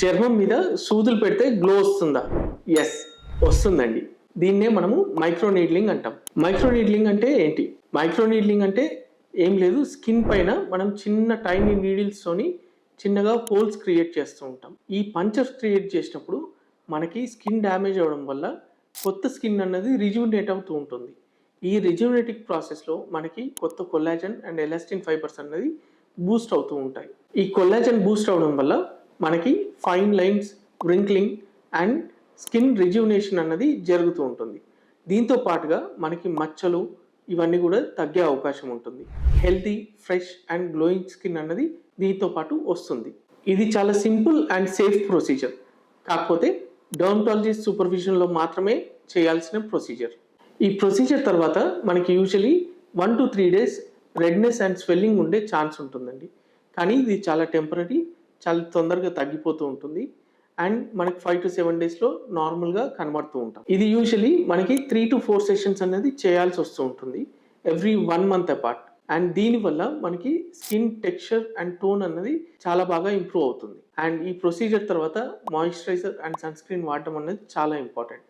చర్మం మీద సూదులు పెడితే గ్లో వస్తుందా? ఎస్ వస్తుందండి. దీన్నే మనము మైక్రో నీడ్లింగ్ అంటాం. మైక్రో నీడ్లింగ్ అంటే ఏంటి? మైక్రో నీడ్లింగ్ అంటే ఏం లేదు స్కిన్ పైన మనం చిన్న టైనీ నీడిల్స్తోని చిన్నగా హోల్స్ క్రియేట్ చేస్తూ ఉంటాం. ఈ పంచర్స్ క్రియేట్ చేసినప్పుడు మనకి స్కిన్ డ్యామేజ్ అవ్వడం వల్ల కొత్త స్కిన్ అన్నది రిజ్యూనేట్ అవుతూ ఉంటుంది. ఈ రిజ్యూనేటిక్ ప్రాసెస్లో మనకి కొత్త కొల్లాజన్ అండ్ ఎలాస్టిన్ ఫైబర్స్ అన్నది బూస్ట్ అవుతూ ఉంటాయి. ఈ కొల్లాజన్ బూస్ట్ అవడం వల్ల మనకి fine lines wrinkling and skin rejuvenation అన్నది జరుగుతూ ఉంటుంది. దీంతో పాటుగా మనకి మచ్చలు ఇవన్నీ కూడా తగ్గే అవకాశం ఉంటుంది. Healthy fresh and glowing skin అన్నది దీంతో పాటు వస్తుంది. ఇది చాలా సింపుల్ అండ్ సేఫ్ ప్రొసీజర్ కాకపోతే డర్మటాలజిస్ట్ సూపర్విజన్లో మాత్రమే చేయాల్సిన ప్రొసీజర్ ఈ ప్రొసీజర్ తర్వాత మనకి usually one to three days redness and swelling ఉండే ఛాన్స్ ఉంటుందండి. కానీ ఇది చాలా టెంపరీ చాలా తొందరగా తగ్గిపోతూ ఉంటుంది. అండ్ మనకి ఫైవ్ టు సెవెన్ డేస్లో నార్మల్గా కనబడుతూ ఉంటాం. ఇది యూజువలీ మనకి త్రీ టు ఫోర్ సెషన్స్ అనేది చేయాల్సి వస్తూ ఉంటుంది. Every one month apart. And దీనివల్ల మనకి స్కిన్ టెక్స్చర్ అండ్ టోన్ అన్నది చాలా బాగా ఇంప్రూవ్ అవుతుంది. అండ్ ఈ ప్రొసీజర్ తర్వాత మాయిశ్చరైజర్ అండ్ సన్ స్క్రీన్ వాడటం అనేది చాలా ఇంపార్టెంట్.